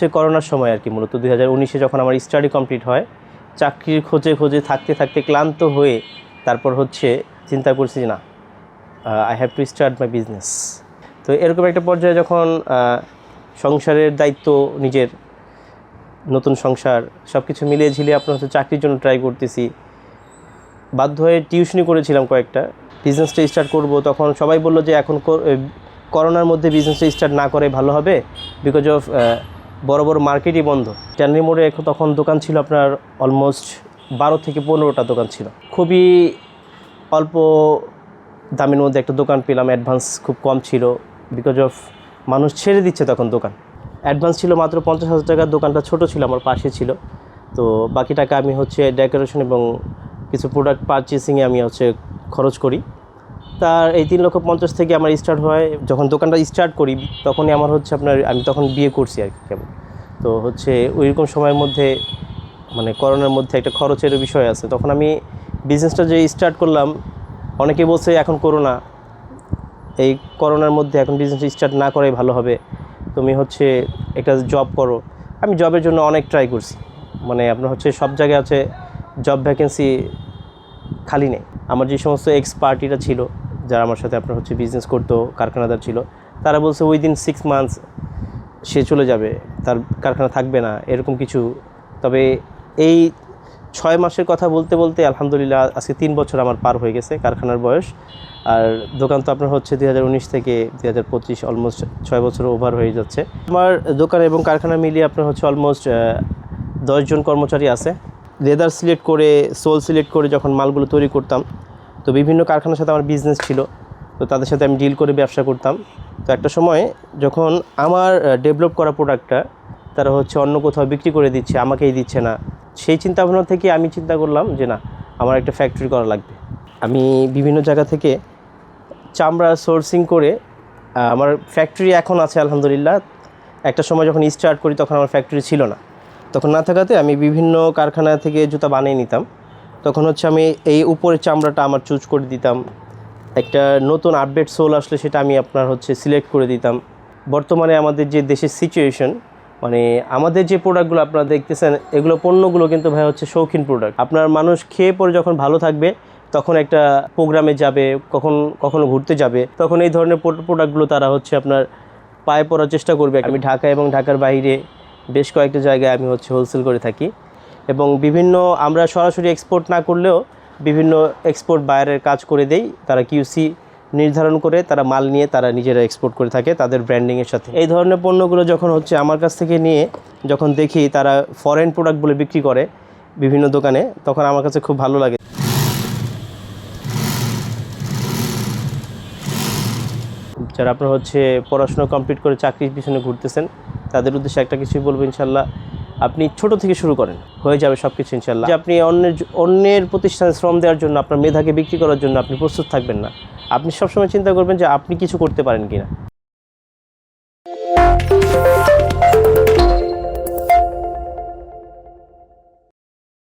হচ্ছে করোনার সময় আর কি, মূলত দুই হাজার উনিশে যখন আমার স্টাডি কমপ্লিট হয়, চাকরির খোঁজে খোঁজে থাকতে থাকতে ক্লান্ত হয়ে তারপর হচ্ছে চিন্তা করছি না I have to start my business তো এরকম একটা পর্যায়ে যখন সংসারের দায়িত্ব, নিজের নতুন সংসার সব কিছু মিলিয়ে ঝিলিয়ে আপনার হচ্ছে চাকরির জন্য ট্রাই করতেছি, বাধ্য হয়ে টিউশনি করেছিলাম কয়েকটা বিজনেসটা স্টার্ট করব, তখন সবাই বলল যে এখন কর- করোনার মধ্যে বিজনেসটা স্টার্ট না করে ভালো হবে বিকজ অফ বড় বড় মার্কেটই বন্ধ। ট্যানরি মোড়ে তখন দোকান ছিল আপনার অলমোস্ট বারো থেকে পনেরোটা দোকান ছিল। খুবই অল্প দামের মধ্যে একটা দোকান পেলাম অ্যাডভান্স খুব কম ছিল। বিকজ অফ মানুষ ছেড়ে দিচ্ছে তখন দোকান। অ্যাডভান্স ছিল মাত্র পঞ্চাশ হাজার টাকার দোকানটা ছোট ছিল, আমার পাশে ছিল। তো বাকি টাকা আমি হচ্ছে ডেকোরেশন এবং কিছু প্রোডাক্ট পারচেসিংয়ে আমি হচ্ছে খরচ করি। তার এই তিন লক্ষ পঞ্চাশ থেকে আমার স্টার্ট হয়। যখন দোকানটা স্টার্ট করি, তখনই আমার হচ্ছে আপনার, আমি তখন বিয়ে করছি আর কি কেমন তো হচ্ছে ওইরকম সময়ের মধ্যে মানে করোনার মধ্যে একটা খরচের বিষয় আছে। তখন আমি বিজনেসটা যে স্টার্ট করলাম, অনেকে বলছে এখন করোনা এই করোনার মধ্যে এখন বিজনেস স্টার্ট না করাই ভালো হবে। তুমি হচ্ছে একটা জব করো। আমি জবের জন্য অনেক ট্রাই করছি। মানে আপনার হচ্ছে সব জায়গায় আছে জব ভ্যাকেন্সি খালি নেই। আমার যে সমস্ত এক্স পার্টিরা ছিল যারা আমার সাথে আপনার হচ্ছে বিজনেস করতো, কারখানাদার ছিল, তারা বলছে উইদিন সিক্স মান্থস সে চলে যাবে, তার কারখানা থাকবে না, এরকম কিছু। তবে এই ছয় মাসের কথা বলতে বলতে আলহামদুলিল্লাহ আজকে তিন বছর আমার পার হয়ে গেছে কারখানার বয়স। আর দোকান তো আপনার হচ্ছে দুই হাজার উনিশ থেকে দুই হাজার পঁচিশ অলমোস্ট ছয় বছর ওভার হয়ে যাচ্ছে। আমার দোকান এবং কারখানা মিলিয়ে আপনার হচ্ছে অলমোস্ট দশজন কর্মচারী আছে। লেদার সিলেক্ট করে সোল সিলেক্ট করে যখন মালগুলো তৈরি করতাম তো বিভিন্ন কারখানার সাথে আমার বিজনেস ছিল, তো তাদের সাথে আমি ডিল করে ব্যবসা করতাম। তো একটা সময় যখন আমার ডেভেলপ করা প্রোডাক্টটা তারা হচ্ছে অন্য কোথাও বিক্রি করে দিচ্ছে, আমাকেই দিচ্ছে না। সেই চিন্তা ভাবনা থেকে আমি চিন্তা করলাম যে না, আমার একটা ফ্যাক্টরি করা লাগবে। আমি বিভিন্ন জায়গা থেকে চামড়া সোর্সিং করে আমার ফ্যাক্টরি এখন আছে আলহামদুলিল্লাহ। একটা সময় যখন স্টার্ট করি তখন আমার ফ্যাক্টরি ছিল না। তখন না থাকাতে আমি বিভিন্ন কারখানা থেকে জুতা বানিয়ে নিতাম। তখন হচ্ছে আমি এই উপরের চামড়াটা আমার চুজ করে দিতাম। একটা নতুন আপডেট সোল আসলে সেটা আমি আপনার হচ্ছে সিলেক্ট করে দিতাম। বর্তমানে আমাদের যে দেশের সিচুয়েশন মানে আমাদের যে প্রোডাক্টগুলো আপনারা দেখতেছেন, এগুলো পণ্যগুলো কিন্তু ভাই হচ্ছে শৌখিন প্রোডাক্ট আপনার মানুষ খেয়ে পরে যখন ভালো থাকবে, তখন একটা প্রোগ্রামে যাবে, কখন, কখনো ঘুরতে যাবে, তখন এই ধরনের প্রোডাক্টগুলো তারা হচ্ছে আপনার পায়ে পড়ার চেষ্টা করবে। আমি ঢাকা এবং ঢাকার বাইরে বেশ কয়েকটা জায়গায় আমি হচ্ছে হোলসেল করে থাকি। এবং বিভিন্ন, আমরা সরাসরি এক্সপোর্ট না করলেও বিভিন্ন এক্সপোর্ট বায়ারের কাজ করে দেই। তারা কিউসি নির্ধারণ করে, তারা মাল নিয়ে তারা নিজেরা এক্সপোর্ট করে থাকে তাদের ব্র্যান্ডিংয়ের সাথে। এই ধরনের পণ্যগুলো যখন হচ্ছে আমার কাছ থেকে নিয়ে যখন দেখি তারা ফরেন প্রোডাক্ট বলে বিক্রি করে বিভিন্ন দোকানে, তখন আমার কাছে খুব ভালো লাগে। যারা আপনার হচ্ছে পড়াশোনা কমপ্লিট করে চাকরির পিছনে ঘুরতেছেন, তাদের উদ্দেশ্যে একটা কিছুই বলব ইনশাল্লাহ আপনি ছোট থেকে শুরু করেন, হয়ে যাবে সব কিছু ইনশাল্লাহ যে আপনি অন্যের অন্যের প্রতিষ্ঠানে শ্রম দেওয়ার জন্য, আপনার মেধাকে বিক্রি করার জন্য আপনি প্রস্তুত থাকবেন না। আপনি সবসময় চিন্তা করবেন যে আপনি কিছু করতে পারেন কিনা।